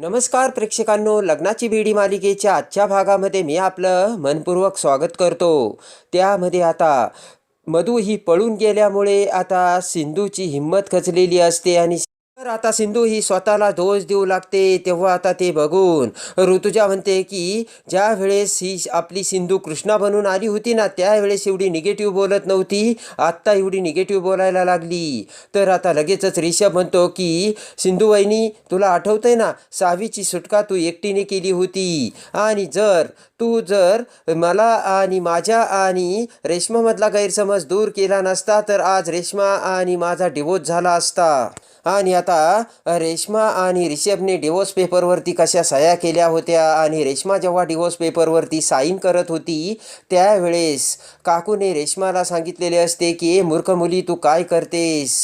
नमस्कार प्रेक्षकांनो लग्नाची भिडी मालिकेच्या आजच्या भागामध्ये मी आपलं मनपूर्वक स्वागत करतो. त्यामध्ये आता मधू ही पळून गेल्यामुळे आता सिंधूची हिंमत खचलेली असते आणि तर आता सिंधू ही स्वतःला दोष देऊ लागते तेव्हा आता ते बघून. ऋतुजा म्हणते की ज्या वेळेस ही आपली सिंधू कृष्णा बनून आली होती ना त्यावेळेस एवढी निगेटिव्ह बोलत नव्हती. आत्ता एवढी निगेटिव्ह बोलायला लागली. तर आता लगेचच रिषभ म्हणतो की सिंधू वहिनी तुला आठवतंय ना सहावीची सुटका तू एकटीने केली होती. आणि जर तू जर मला आणि माझ्या आणि रेश्मामधला गैरसमज दूर केला नसता तर आज रेश्मा आणि माझा डिवोर्स झाला असता. आणि आता आता रेश्मा आणि रिषभने डिवोर्स पेपरवरती कशा सह्या केल्या होत्या आणि रेश्मा जेव्हा डिवोर्स पेपरवरती साईन करत होती त्यावेळेस काकूने रेश्माला सांगितलेले असते की "ए मूर्ख मुली तू काय करतेस?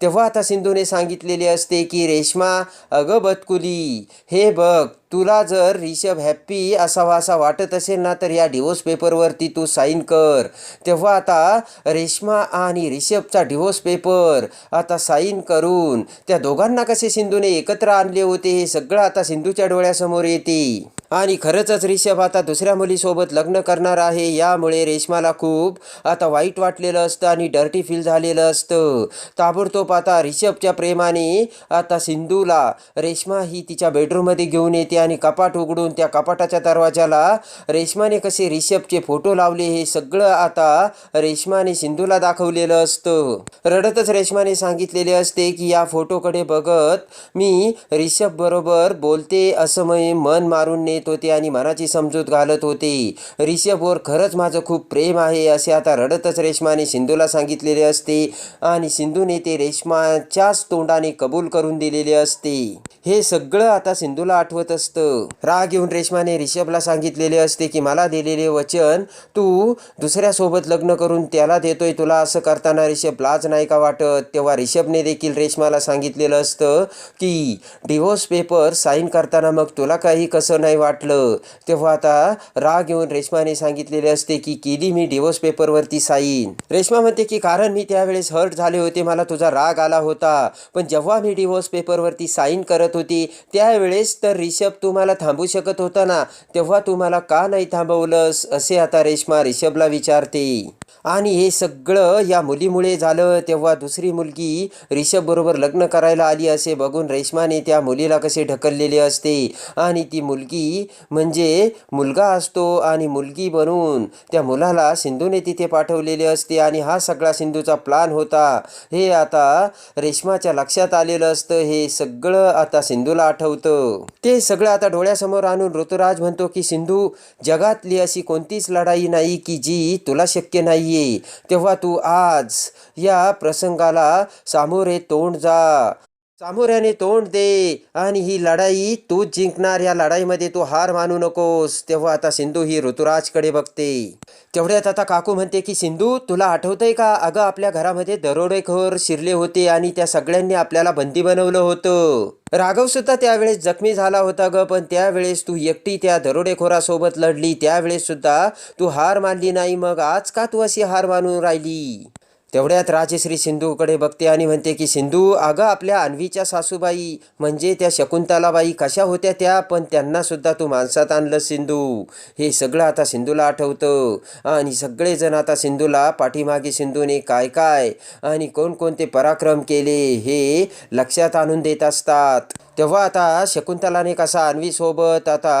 तेव्हा आता सिंधूने सांगितलेले असते की रेश्मा अगं बतकुली हे बघ तुला जर रिषभ हॅप्पी असावा असा वाटत असेल ना तर या डिवोर्स पेपरवरती तू साईन कर. तेव्हा आता रेश्मा आणि रिषभचा डिवोर्स पेपर आता साईन करून त्या दोघांना कसे सिंधूने एकत्र आणले होते हे सगळं आता सिंधूच्या डोळ्यासमोर येते. आणि खरंचच रिषभ आता दुसऱ्या मुलीसोबत लग्न करणार आहे. यामुळे रेश्माला खूप आता वाईट वाटलेलं असतं आणि डर्टी फील झालेलं असतं. ताबडतोब आता रिषभच्या प्रेमाने आता सिंधूला रेश्मा ही तिच्या बेडरूममध्ये घेऊन येते आणि कपाट उघडून त्या कपाटाच्या दरवाजाला रेश्माने कसे रिषभचे फोटो लावले हे सगळं आता रेश्माने सिंधूला दाखवलेलं असतं. रडतच रेश्माने सांगितलेले असते की या फोटोकडे बघत मी रिषभ बरोबर बोलते असं मन मारून येत होते आणि मनाची समजूत घालत होते. रिषभवर खरंच माझं खूप प्रेम आहे असे आता रडतच रेश्माने सिंधूला सांगितलेले असते आणि सिंधूने ते रेश्माच्याच तोंडाने कबूल करून दिलेले असते. हे सगळं आता सिंधूला आठवत असतं. राग येऊन रेश्माने रिषभला सांगितलेले असते की मला दिलेले वचन तू दुसऱ्यासोबत लग्न करून त्याला देतोय. तुला असं करताना रिषभ लाज नाही का वाटत? तेव्हा रिषभने देखील रेश्माला सांगितलेलं असतं की डिवोर्स पेपर साईन करताना मग तुला काही कसं नाही वाटलं? तेव्हा आता राग येऊन रेश्माने सांगितलेले असते की केली मी डिवोर्स पेपरवरती साईन रेश्मा म्हणते की कारण मी त्यावेळेस हर्ट झाले होते. मला तुझा राग आला होता. पण जेव्हा मी डिवोर्स पेपरवरती साईन करत होती. त्यावेळेस तर रिषभ तुम्हाला थांबू शकत होता ना? तेव्हा तुम्हाला का नाही थांबवलंस? असे आता रेश्मा रिषभला विचारते. आणि हे सगळं या मुलीमुळे झालं. तेव्हा दुसरी मुलगी रिषभ बरोबर लग्न करायला आली असे बघून रेश्माने त्या मुलीला कसे ढकललेले असते. आणि ती मुलगी म्हणजे मुलगा असतो आणि मुलगी बनून त्या मुलाला सिंधूने तिथे पाठवलेले असते आणि हा सगळा सिंधूचा प्लान होता. हे आता रेश्माच्या लक्षात आलेलं असतं. हे सगळं आता सिंधूला आठवतं. ते सगळं आता डोळ्यासमोर आणून ऋतुराज म्हणतो की सिंधू जगातली अशी कोणतीच लढाई नाही की जी तुला शक्य नाहीये. तेव्हा तू आज या प्रसंगाला सामोरे तोंड जा. चामोऱ्याने तोंड दे आणि ही लढाई तू जिंकणार. या लढाईमध्ये तू हार मानू नकोस. तेव्हा आता सिंधू ही ऋतुराजकडे बघते. तेवढ्यात आता काकू म्हणते की सिंधू तुला आठवतंय का? अगं आपल्या घरामध्ये दरोडेखोर शिरले होते आणि त्या सगळ्यांनी आपल्याला बंदी बनवलं होतं. राघव सुद्धा त्यावेळेस जखमी झाला होता ग पण त्यावेळेस तू एकटी त्या दरोडेखोरासोबत लढली. त्यावेळेस सुद्धा तू हार मानली नाही. मग आज का तू अशी हार मानून राहिली? तेवढ्यात राजश्री सिंधूकडे बघते आणि म्हणते की सिंधू अगं आपल्या अन्वीच्या सासूबाई म्हणजे त्या शकुंतलाबाई कशा होत्या त्या? पण त्यांनासुद्धा तू माणसात आणलं सिंधू. हे सगळं आता सिंधूला आठवतं. आणि सगळेजण आता सिंधूला पाठीमागे सिंधूने काय काय आणि कोणकोणते पराक्रम केले हे लक्षात आणून देत असतात. तेव्हा आता शकुंतलाने कसा अन्वीसोबत आता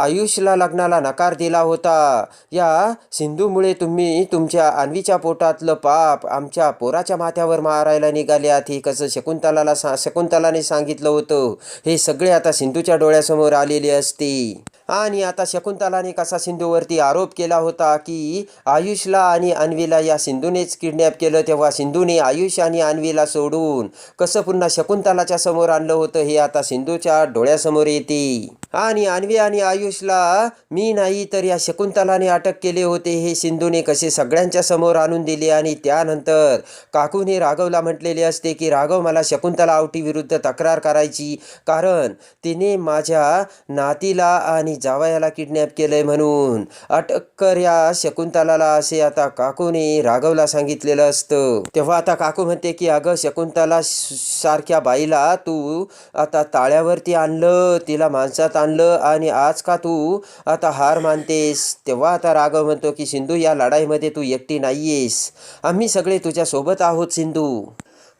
आयुषला लग्नाला नकार दिला होता. या सिंधूमुळे तुम्ही तुमच्या अन्वीच्या पोटातलं पाप आमच्या पोराच्या माथ्यावर मारायला निघाल्यात हे कसं शकुंतलाला सा शकुंतलाने सांगितलं होतं. हे सगळे आता सिंधूच्या डोळ्यासमोर आलेले असते. आणि आता शकुंतलाने कसा सिंधूवरती आरोप केला होता की आयुषला आणि अन्वीला या सिंधूनेच किडनॅप केलं तेव्हा सिंधूने आयुष आणि अन्वीला सोडून कसं पुन्हा शकुंतलाच्या समोर आणलं होतं हे आता सिंधूच्या डोळ्यासमोर येते. आणि अन्वी आणि आयुषला मी नाही तर या शकुंतलाने अटक केले होते. हे सिंधूने कसे सगळ्यांच्या समोर आणून दिले आणि त्यानंतर काकूने राघवला म्हटलेले असते की राघव मला शकुंतला आवटीविरुद्ध तक्रार करायची. कारण तिने माझ्या नातीला आणि जावयाला किडनॅप केलंय म्हणून अटक कर या शकुंतलाला असे आता काकूने राघवला सांगितलेलं असतं. तेव्हा आता काकू म्हणते की अगं शकुंतला सारख्या बाईला तू आता ताळ्यावरती आणलं. तिला माणसात आणलं आणि आज का तू आता हार मानतेस? तेव्हा आता राघव म्हणतो की सिंधू या लढाईमध्ये तू एकटी नाहीयेस. आम्ही सगळे तुझ्यासोबत आहोत सिंधू.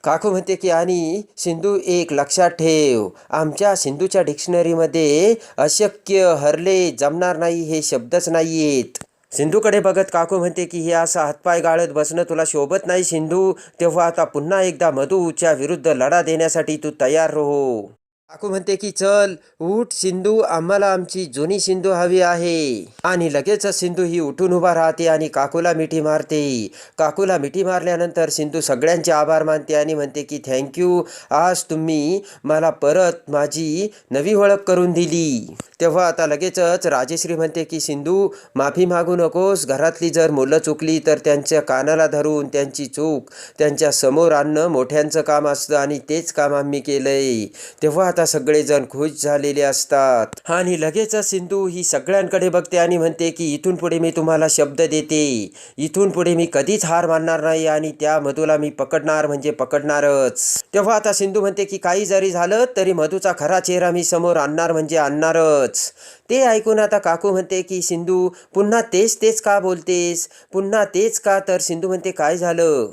काकू म्हणते की आणि सिंधू एक लक्षात ठेव. आमच्या सिंधूच्या डिक्शनरीमध्ये अशक्य हरले जमणार नाही हे शब्दच नाही आहेत सिंधूकडे बघत काकू म्हणते की हे असं हातपाय गाळत बसणं तुला शोभत नाही सिंधू. तेव्हा आता पुन्हा एकदा मधूच्या विरुद्ध लढा देण्यासाठी तू तयार रहो. काकू म्हणते की चल उठ सिंधू आम्हाला आमची जुनी सिंधू हवी आहे. आणि लगेच सिंधू ही उठून उभा राहते आणि काकूला मिठी मारते. काकूला मिठी मारल्यानंतर सिंधू सगळ्यांचे आभार मानते आणि म्हणते की थँक्यू आज तुम्ही मला परत माझी नवी ओळख करून दिली. तेव्हा आता लगेचच राजेश्री म्हणते की सिंधू माफी मागू नकोस. घरातली जर मुलं चुकली तर त्यांच्या कानाला धरून त्यांची चूक त्यांच्यासमोर आणणं मोठ्यांचं काम असतं आणि तेच काम आम्ही केलंय. तेव्हा आता सगळेजण खुश झालेले असतात. आणि लगेचच सिंधू ही सगळ्यांकडे बघते आणि म्हणते की इथून पुढे मी तुम्हाला शब्द देते. इथून पुढे मी कधीच हार मानणार नाही आणि त्या मधूला मी पकडणार म्हणजे पकडणारच. तेव्हा आता सिंधू म्हणते की काही जरी झालं तरी मधूचा खरा चेहरा मी समोर आणणार म्हणजे आणणारच. ते ऐकून आता काकू म्हणते की सिंधू पुन्हा तेच तेच का बोलतेस? पुन्हा तेच का? तर सिंधू म्हणते काय झालं?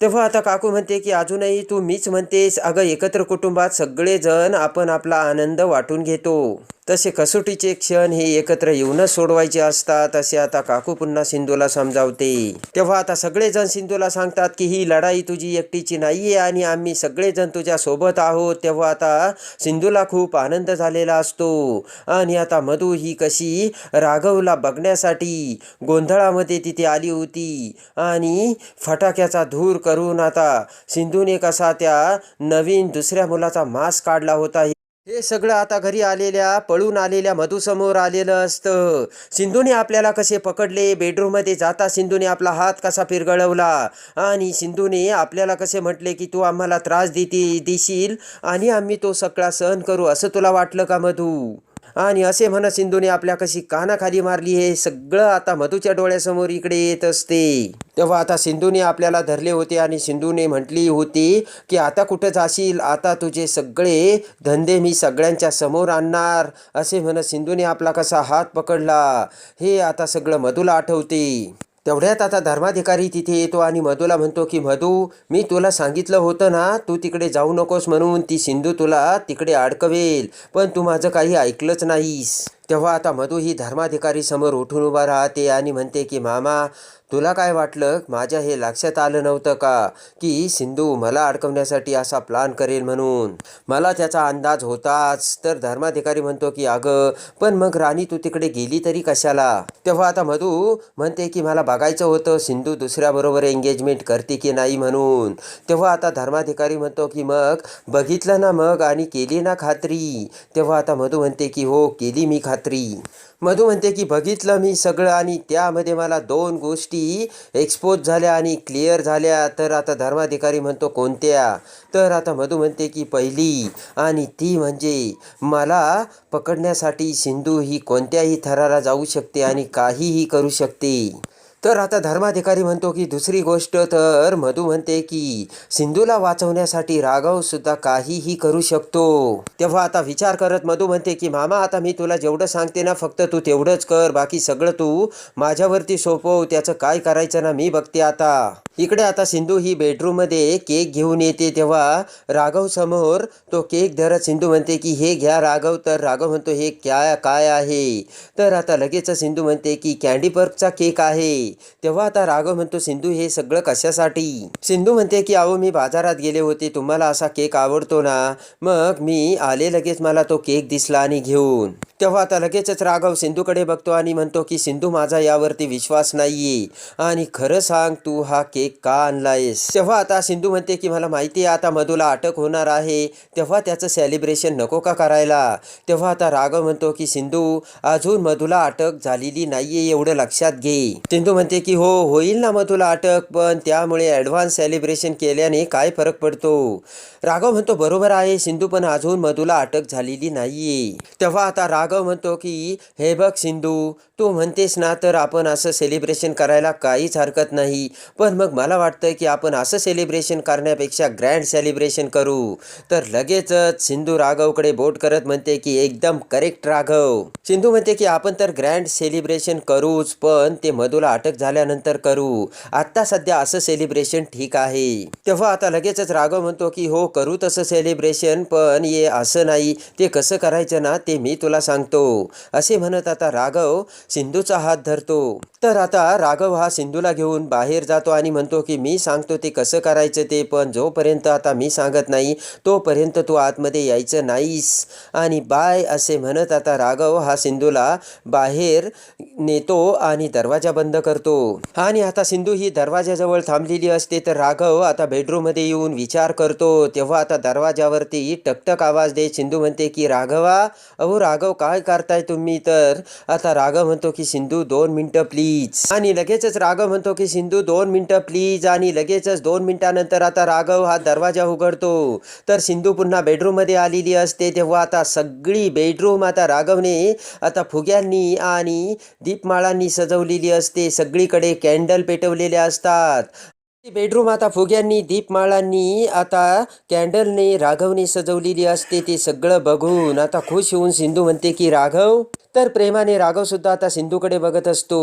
तेव्हा आता काकू म्हणते की अजूनही तू मीच म्हणतेस अगं एकत्र कुटुंबात सगळेजण आपण आपला आनंद वाटून घेतो. तसे कसोटीचे क्षण हे एकत्र येऊनच सोडवायचे असतात असे आता काकू पुन्हा सिंधूला समजावते. तेव्हा आता सगळेजण सिंधूला सांगतात की ही लढाई तुझी एकटीची नाहीये आणि आम्ही सगळेजण तुझ्या सोबत आहोत. तेव्हा आता सिंधूला खूप आनंद झालेला असतो. आणि आता मधू ही कशी राघवला बघण्यासाठी गोंधळामध्ये तिथे आली होती. आणि फटाक्याचा धूर करून आता सिंधूने कसा त्या नवीन दुसऱ्या मुलाचा मास्क काढला होता हे सगळं आता घरी आलेल्या पळून आलेल्या मधूसमोर आलेलं असतं. सिंधूने आपल्याला कसे पकडले? बेडरूममध्ये जाता सिंधूने आपला हात कसा पिरगळवला? आणि सिंधूने आपल्याला कसे म्हटले की तू आम्हाला त्रास देते देशील? आणि आम्ही तो सगळा सहन करू असं तुला वाटलं का मधू? आणि असे म्हणत सिंधूने आपल्या कशी कानाखाली मारली हे सगळं आता मधूच्या डोळ्यासमोर इकडे येत असते. तेव्हा आता सिंधूने आपल्याला धरले होते आणि सिंधूने म्हटली होती की आता कुठं जाशील? आता तुझे सगळे धंदे मी सगळ्यांच्या समोर आणणार. असे म्हणत सिंधूने आपला कसा हात पकडला. हे आता सगळं मधूला आठवते. तेवढ्यात आता धर्माधिकारी तिथे येतो आणि मधूला म्हणतो की मधू मी तुला सांगितलं होतं ना तू तिकडे जाऊ नकोस म्हणून ती सिंधू तुला तिकडे अडकवेल पण तू माझं काही ऐकलंच नाहीस. तेव्हा आता मधू ही धर्माधिकारी समोर उठून उभा राहते आणि म्हणते की मामा तुला काय वाटलं? माझ्या हे लक्षात आलं नव्हतं का की सिंधू मला अडकवण्यासाठी असा प्लान करेल म्हणून? मला त्याचा अंदाज होताच. तर धर्माधिकारी म्हणतो की अगं पण मग राणी तू तिकडे गेली तरी कशाला? तेव्हा आता मधू म्हणते की मला बघायचं होतं सिंधू दुसऱ्याबरोबर एंगेजमेंट करते की नाही म्हणून. तेव्हा आता धर्माधिकारी म्हणतो की मग बघितलं ना मग आणि केली ना खात्री. तेव्हा आता मधू म्हणते की हो केली मी खात्री. मधू म्हणते की बघितलं मी सगळं आणि त्यामध्ये मला दोन गोष्टी एक्सपोज झाल्या आणि क्लिअर झाल्या. तर आता धर्माधिकारी म्हणतो कोणत्या? तर आता मधू म्हणते की पहिली आणि ती म्हणजे मला पकडण्यासाठी सिंधू ही कोणत्याही थराला जाऊ शकते आणि काहीही करू शकते. तर आता धर्माधिकारी म्हणतो की दुसरी गोष्ट तर मधू म्हणते की सिंधूला वाचवण्यासाठी राघव सुद्धा काहीही करू शकतो. तेव्हा आता विचार करत मधू म्हणते की मामा आता मी तुला जेवढं सांगते ना फक्त तू तेवढंच कर. बाकी सगळं तू माझ्यावरती सोपव. त्याचं काय करायचं ना मी बघते आता. इकडे आता सिंधू ही बेडरूममध्ये केक घेऊन येते. तेव्हा राघव समोर तो केक धरत सिंधू म्हणते की हे घ्या राघव. तर राघव म्हणतो हे क्या काय आहे? तर आता लगेच सिंधू म्हणते की कॅन्डी पर्कचा केक आहे. तेव्हा आता राघव म्हणतो सिंधू हे सगळं कशासाठी? सिंधू म्हणते की अहो मी बाजारात गेले होते तुम्हाला असा केक आवडतो ना? मग मी आले लगेच मला तो केक दिसला आणि घेऊन. तेव्हा आता लगेचच राघव सिंधूकडे बघतो आणि म्हणतो की सिंधू माझा यावरती विश्वास नाहीये. आणि खरं सांग तू हा केक का आणलायस? तेव्हा आता सिंधू म्हणते की मला माहिती आहे आता मधूला अटक होणार आहे. तेव्हा त्याचं सेलिब्रेशन नको का करायला? तेव्हा आता राघव म्हणतो की सिंधू अजून मधूला अटक झालेली नाहीये एवढं लक्षात घे. सिंधू म्हणते की हो होईल ना मधूला अटक पण त्यामुळे ॲडव्हान्स सेलिब्रेशन केल्याने काय फरक पडतो? राघव म्हणतो बरोबर आहे सिंधू पण अजून मधूला अटक झालेली नाहीये. तेव्हा आता राघव म्हणतो की हे बघ सिंधू तू म्हणतेस ना तर आपण असं सेलिब्रेशन करायला काहीच हरकत नाही. पण मग मला वाटतं की आपण असं सेलिब्रेशन करण्यापेक्षा ग्रँड सेलिब्रेशन करू. तर लगेचच सिंधू राघवकडे बोट करत म्हणते की एकदम करेक्ट राघव. सिंधू म्हणते की आपण तर ग्रँड सेलिब्रेशन करूच पण ते मधूला अटक झाल्यानंतर करू. आत्ता सध्या असं सेलिब्रेशन ठीक आहे. तेव्हा आता लगेचच राघव म्हणतो की हो करू तसं सेलिब्रेशन पण ये असं नाही. ते कसं करायचं ना ते मी तुला सांगतो. असे म्हणत आता राघव सिंधूचा हात धरतो. तर आता राघव हा सिंधूला घेऊन बाहेर जातो आणि म्हणतो की मी सांगतो ते कसं करायचं ते पण जोपर्यंत आता मी सांगत नाही तोपर्यंत तू आतमध्ये यायचं नाहीस. आणि बाय असे म्हणत आता राघव हा सिंधूला बाहेर नेतो आणि दरवाजा बंद करतो. आणि आता सिंधू ही दरवाजाजवळ थांबलेली असते तर राघव आता बेडरूममध्ये येऊन विचार करतो. तेव्हा आता दरवाजावरती टकटक आवाज देत सिंधू म्हणते की राघवा अहो राघव काय करताय तुम्ही तर? आता राघव म्हणतो की सिंधू दोन मिनटं प्लीज आणि लगेचच राघव म्हणतो की सिंधू दोन मिनटं प्लीज आणि लगेचच दोन मिनिटानंतर आता राघव हा दरवाजा उघडतो. तर सिंधू पुन्हा बेडरूममध्ये आलेली असते. तेव्हा आता सगळी बेडरूम आता राघवने आता फुग्यांनी आणि दीपमाळांनी सजवलेली असते. सगळीकडे कॅन्डल पेटवलेले असतात. बेडरूम आता फुग्यांनी दीपमाळांनी आता कॅन्डलने राघवने सजवलेली असते ते सगळं बघून. आता खुश होऊन सिंधू म्हणते की राघव. तर प्रेमाने राघव सुद्धा आता सिंधूकडे बघत असतो.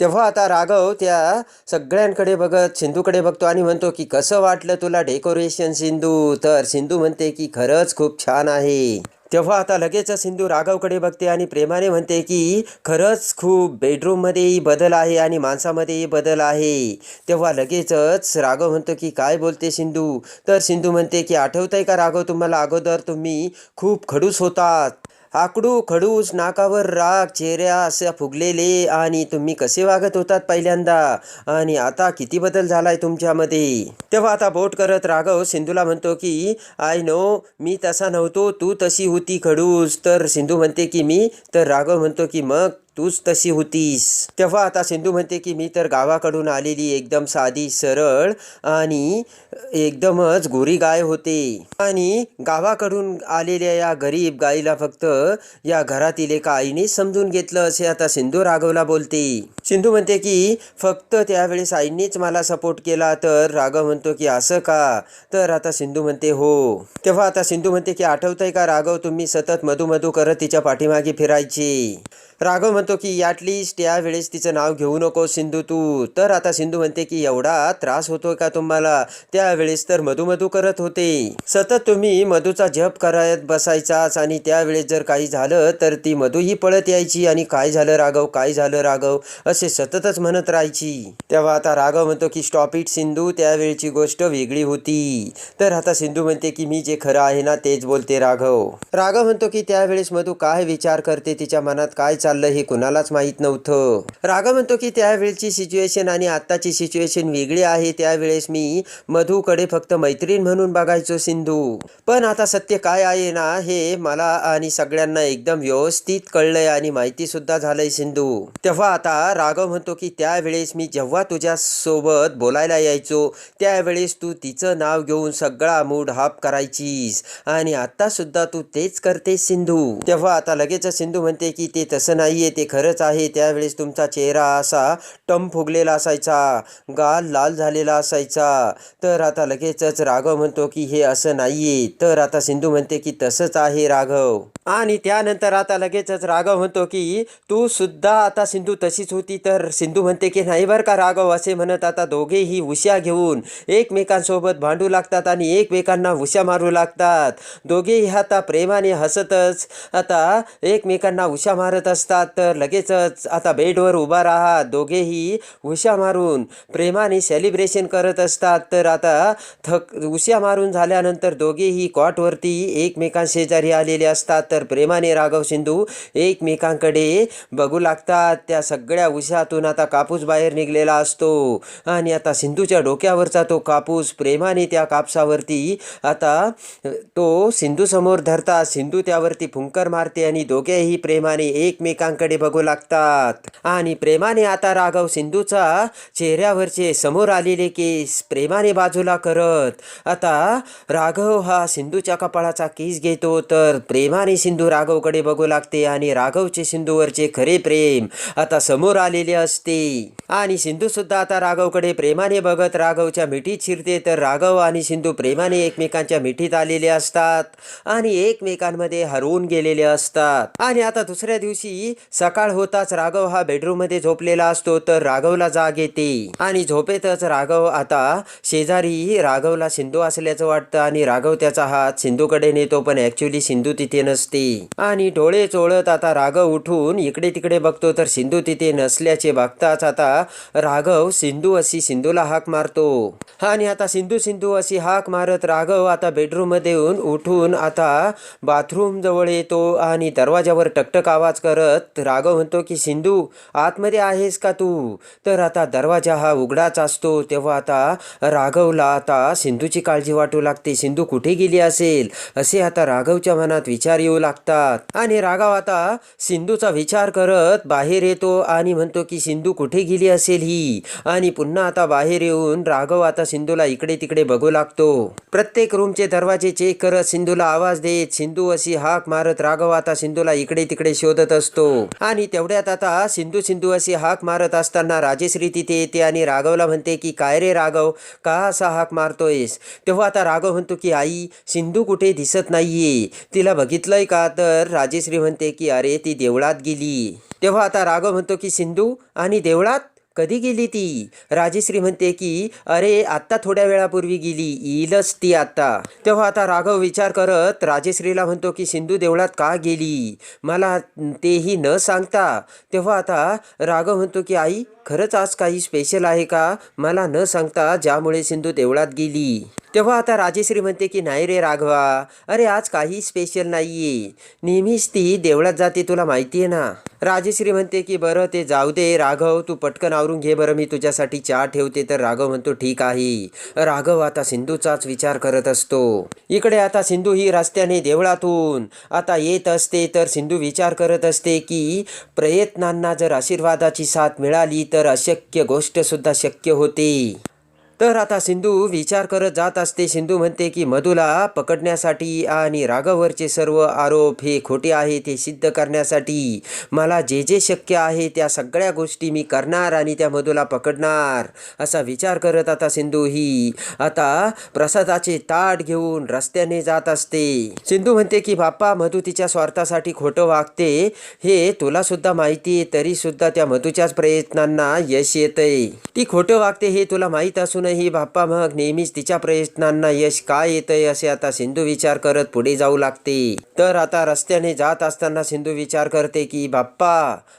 तेव्हा आता राघव त्या सगळ्यांकडे बघत सिंधूकडे बघतो आणि म्हणतो की कसं वाटलं तुला डेकोरेशन सिंधू? तर सिंधू म्हणते की खरंच खूप छान आहे. तेव्हा आता लगेचच सिंधू राघवकडे बघते आणि प्रेमाने म्हणते की खरंच खूप बेडरूममध्येही बदल आहे आणि माणसामध्येही बदल आहे. तेव्हा लगेचच राघव म्हणतो की काय बोलते सिंधू? तर सिंधू म्हणते की आठवतंय का राघव तुम्हाला? अगोदर तुम्ही खूप खडूस होतात. आकडू खडूस नाकावर राग चेहऱ्या असे फुगलेले. आणि तुम्ही कसे वागत होतात पहिल्यांदा? आणि आता किती बदल झालाय तुमच्यामध्ये? तेव्हा आता बोट करत राघव सिंधूला म्हणतो की आय नो मी तसा नव्हतो. तू तशी होती खडूस. तर सिंधू म्हणते की मी? तर राघव म्हणतो की मग तूच तशी होतीस. तेव्हा आता सिंधू म्हणते की मी तर गावाकडून आलेली एकदम साधी सरळ आणि एकदमच गोरी गाय होते. आणि गावाकडून आलेल्या या गरीब गायीला फक्त या घरातील एका आईने समजून घेतलं असे आता सिंधू राघवला बोलते. सिंधू म्हणते की फक्त त्यावेळेस आईनेच मला सपोर्ट केला तर राघव म्हणतो की असं का? तर आता सिंधू म्हणते हो. तेव्हा आता सिंधू म्हणते की आठवतंय का राघव तुम्ही सतत मधुमधू करत तिच्या पाठीमागे फिरायचे? राघव म्हणतो की ॲटलिस्ट यावेळेस तिचं नाव घेऊ नको सिंधू तू. तर आता सिंधू म्हणते की एवढा त्रास होतोय का तुम्हाला? त्यावेळेस तर मधुमधू करत होते. सतत तुम्ही मधूचा जप करत बसायचाच आणि त्यावेळेस जर काही झालं तर ती मधूही पळत यायची आणि काय झालं राघव काय झालं राघव असे सततच म्हणत राहायची. तेव्हा आता राघव म्हणतो की स्टॉप इट सिंधू त्यावेळेची गोष्ट वेगळी होती. तर आता सिंधू म्हणते की मी जे खरं आहे ना तेच बोलते राघव. राघव म्हणतो की त्यावेळेस मधू काय विचार करते? तिच्या मनात काय चाललं हे कुणालाच माहीत नव्हतं. राघव म्हणतो की त्यावेळची सिच्युएशन आणि आत्ताची सिच्युएशन वेगळी आहे. त्यावेळेस मी मधूकडे फक्त मैत्रीण म्हणून बघायचो सिंधू. पण आता सत्य काय आहे ना हे मला आणि सगळ्यांना एकदम व्यवस्थित कळलंय आणि माहिती सुद्धा झालंय सिंधू. तेव्हा आता राघव म्हणतो की त्यावेळेस मी जेव्हा तुझ्या सोबत बोलायला यायचो त्यावेळेस तू तिचं नाव घेऊन सगळा मूड हाफ करायचीस. आणि आता सुद्धा तू तेच करतेस सिंधू. तेव्हा आता लगेच सिंधू म्हणते की ते तसं नाही आहे ते खरंच आहे. त्यावेळेस तुमचा चेहरा असा टम फुगलेला असायचा गाल लाल झालेला असायचा. तर आता लगेचच राघव म्हणतो की हे असं नाहीये. तर आता सिंधू म्हणते की तसंच आहे राघव. आणि त्यानंतर आता लगेचच राघव म्हणतो की तू सुद्धा आता सिंधू तशीच होती. तर सिंधू म्हणते की नाही बरं का राघव असे म्हणत आता दोघेही उश्या घेऊन एकमेकांसोबत भांडू लागतात आणि एकमेकांना उश्या मारू लागतात. दोघेही आता प्रेमाने हसतच आता एकमेकांना उशा मारत असतात. असतात तर लगेचच आता बेडवर उभा राहा. दोघेही उशा मारून प्रेमाने सेलिब्रेशन करत असतात. तर आता थक उशा मारून झाल्यानंतर दोघेही कॉटवरती एकमेकांशेजारी आलेले असतात. तर प्रेमाने राघव सिंधू एकमेकांकडे बघू लागतात. त्या सगळ्या उशातून आता कापूस बाहेर निघलेला असतो. आणि आता सिंधूच्या डोक्यावरचा तो कापूस प्रेमाने त्या कापसावरती आता तो सिंधू समोर धरतात. सिंधू त्यावरती फुंकर मारते आणि दोघेही प्रेमाने एकमेकांकडे बघू लागतात. आणि प्रेमाने आता राघव सिंधूचा चेहऱ्यावरचे समोर आलेले केस प्रेमाने बाजूला करत. आता राघव हा सिंधूच्या कपाळाचा केस घेतो तर प्रेमाने सिंधू राघवकडे बघू लागते आणि राघवचे सिंधूवरचे खरे प्रेम आता समोर आलेले असते. आणि सिंधू सुद्धा आता राघवकडे प्रेमाने बघत राघवच्या मिठीत शिरते तर राघव आणि सिंधू प्रेमाने एकमेकांच्या मिठीत आलेले असतात आणि एकमेकांमध्ये हरवून गेलेले असतात. आणि आता दुसऱ्या दिवशी सकाळ होताच राघव हा बेडरूममध्ये झोपलेला असतो तर राघवला जाग येते. आणि झोपेतच राघव आता शेजारी राघवला सिंधू असल्याचं वाटतं आणि राघव त्याचा हात सिंधूकडे नेतो पण ऍक्च्युली सिंधू तिथे नसते. आणि डोळे चोळत आता राघव उठून इकडे तिकडे बघतो तर सिंधू तिथे नसल्याचे बघताच आता राघव सिंधू अशी सिंधूला हाक मारतो. आणि आता सिंधू सिंधू अशी हाक मारत राघव आता बेडरूममध्ये येऊन उठून आता बाथरूम जवळ येतो आणि दरवाजावर टकटक आवाज करत राघव म्हणतो की सिंधू आतमध्ये आहेस का तू? तर आता दरवाजा हा उघडाच असतो. तेव्हा आता राघवला आता सिंधूची काळजी वाटू लागते. सिंधू कुठे गेली असेल? असे आता राघवच्या मनात विचार येऊ लागतात. आणि राघव आता सिंधूचा विचार करत बाहेर येतो आणि म्हणतो की सिंधू कुठे गेली असेल ही? आणि पुन्हा आता बाहेर येऊन राघव आता सिंधूला इकडे तिकडे बघू लागतो. प्रत्येक रूमचे दरवाजे चेक करत सिंधूला आवाज देत. सिंधू अशी हाक मारत राघव आता सिंधूला इकडे तिकडे शोधत असतो. आणि तेवढ्यात आता सिंधू सिंधू अशी हाक मारत असताना राजेश्री तिथे येते आणि राघवला म्हणते की काय रे राघव का असा हाक मारतोयस? तेव्हा आता राघव म्हणतो की आई सिंधू कुठे दिसत नाहीये. तिला बघितलंय का तर? राजेश्री म्हणते की अरे ती देवळात गेली. तेव्हा आता राघव म्हणतो की सिंधू आणि देवळात? कधी गेली ती? राजेश्री म्हणते की अरे आत्ता थोड्या वेळापूर्वी गेली. येईलच ती आत्ता. तेव्हा आता राघव विचार करत राजेश्रीला म्हणतो की सिंधू देवळात का गेली? मला तेही न सांगता. तेव्हा आता राघव म्हणतो की आई खरंच आज काही स्पेशल आहे का? मला न सांगता ज्यामुळे सिंधू देवळात गेली. तेव्हा आता राजेश्री म्हणते की नाही रे राघवा अरे आज काही स्पेशल नाहीये. नेहमीच ती देवळात जाते तुला माहिती आहे ना. राजेश्री म्हणते की बरं ते जाऊ दे राघव तू पटकन आवरून घे बरं मी तुझ्यासाठी चहा ठेवते. तर राघव म्हणतो ठीक आहे. राघव आता सिंधूचाच विचार करत असतो. इकडे आता सिंधू ही रस्त्याने देवळातून आता येत असते तर सिंधू विचार करत असते की प्रयत्नांना जर आशीर्वादाची साथ मिळाली तर अशक्य गोष्टसुद्धा शक्य होते. तर आता सिंधू विचार करत जात असते. सिंधू म्हणते की मधुला पकडण्यासाठी आणि राघववरचे सर्व आरोप हे खोटे आहे ते सिद्ध करण्यासाठी. मला जे जे शक्य आहे त्या सगळ्या गोष्टी मी करणार आणि त्या मधुला पकडणार असा विचार करत आता सिंधू ही आता प्रसादाचे ताट घेऊन रस्त्याने जात असते. सिंधू म्हणते की बाप्पा मधू तिच्या स्वार्थासाठी खोटं वागते. हे तुला सुद्धा माहिती आहे तरी सुद्धा त्या मधूच्याच प्रयत्नांना यश येतंय. ती खोटं वागते हे तुला माहीत असून असूनही बाप्पा मग नेहमीच तिच्या प्रयत्नांना यश काय येतंय असे आता सिंधू विचार करत पुढे जाऊ लागते. तर आता रस्त्याने जात असताना सिंधू विचार करते की बाप्पा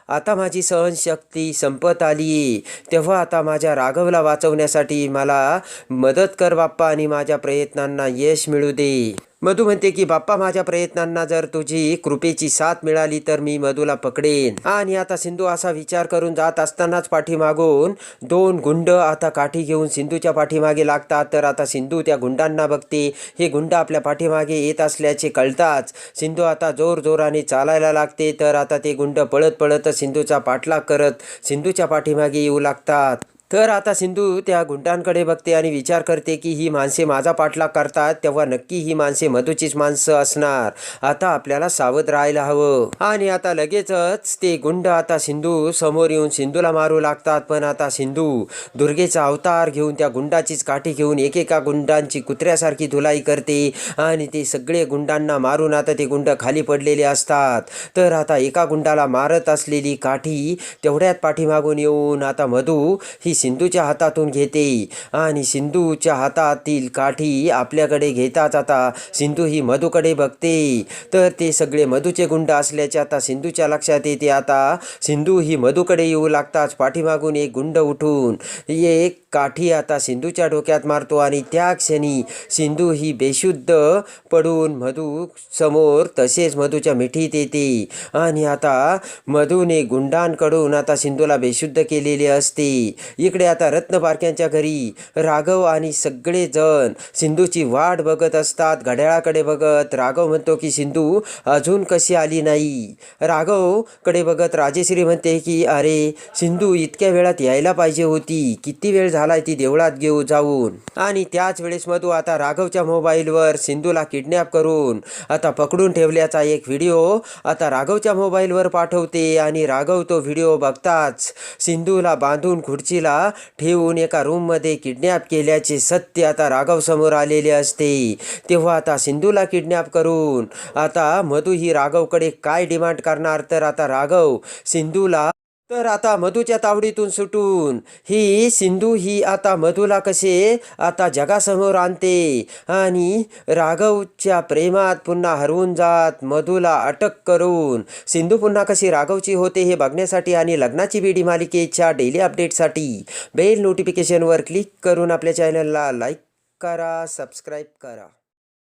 आता माझी सहनशक्ती संपत आली. तेव्हा आता माझ्या राघवला वाचवण्यासाठी मला मदत कर बाप्पा आणि माझ्या प्रयत्नांना यश मिळू दे. मधू म्हणते की बाप्पा माझ्या प्रयत्नांना जर तुझी कृपेची साथ मिळाली तर मी मधूला पकडेन. आणि आता सिंधू असा विचार करून जात असतानाच पाठीमागून दोन गुंड आता काठी घेऊन सिंधूच्या पाठीमागे लागतात. तर आता सिंधू त्या गुंडांना बघते. हे गुंड आपल्या पाठीमागे येत असल्याचे कळताच सिंधू आता जोर जोराने चालायला लागते. तर आता ते गुंड पळत पळत सिंधूचा पाठलाग करत सिंधूच्या पाठीमागे येऊ लागतात. तर आता सिंधू त्या गुंडांकडे बघते आणि विचार करते की ही माणसे माझा पाठलाग करतात तेव्हा नक्की ही माणसे मधूचीच माणसं असणार. आता आपल्याला सावध राहायला हवं. आणि आता लगेचच ते गुंड आता सिंधू समोर येऊन सिंधूला मारू लागतात. पण आता सिंधू दुर्गेचा अवतार घेऊन त्या गुंडाचीच काठी घेऊन एकेका गुंडांची कुत्र्यासारखी धुलाई करते. आणि ते सगळे गुंडांना मारून आता ते गुंड खाली पडलेले असतात. तर आता एका गुंडाला मारत असलेली काठी तेवढ्यात पाठीमागून येऊन आता मधू ही सिंधूच्या हातातून घेते. आणि सिंधूच्या हातातील काठी आपल्याकडे घेताच आता सिंधू ही मधूकडे बघते. तर ते सगळे मधूचे गुंड असल्याचे आता सिंधूच्या लक्षात येते आता. सिंधू ही मधूकडे येऊ लागताच पाठीमागून एक गुंड उठून एक काठी आता सिंधूच्या डोक्यात मारतो आणि त्या क्षणी सिंधू ही बेशुद्ध पडून मधू समोर तसेच मधूच्या मिठीत येते. आणि आता मधूने गुंडांकडून आता सिंधूला बेशुद्ध केलेले असते. इकडे आता रत्नपारख्यांच्या घरी राघव आणि सगळे जण सिंधूची वाट बघत असतात घड्याळाकडे बघत. राघव म्हणतो की सिंधू अजून कशी आली नाही? राघवकडे बघत राजेश्री म्हणते की अरे सिंधू इतक्या वेळात यायला पाहिजे होती. किती वेळ झालाय ती देवळात घेऊ जाऊन? आणि त्याच वेळेस मधू आता राघवच्या मोबाईलवर सिंधूला किडनॅप करून आता पकडून ठेवल्याचा एक व्हिडिओ आता राघवच्या मोबाईलवर पाठवते. आणि राघव तो व्हिडिओ बघताच सिंधूला बांधून खुर्चीला ठेवून एका रूममध्ये किडनॅप केल्याचे सत्य आता राघव समोर आलेले असते. तेव्हा आता सिंधूला किडनॅप करून आता मधू ही राघवकडे काय डिमांड करणार? तर आता राघव सिंधूला तर आता मधूच्या तावडीतून सुटून ही सिंधू ही आता मधूला कसे आता जगासमोर आणते. आणि राघवच्या प्रेमात पुन्हा हरवून जात मधूला अटक करून. सिंधू पुन्हा कशी राघवची होते हे बघण्यासाठी आणि लग्नाची बीडी मालिकेच्या डेली अपडेटसाठी बेल नोटिफिकेशनवर क्लिक करून आपल्या चॅनलला लाईक करा सबस्क्राईब करा.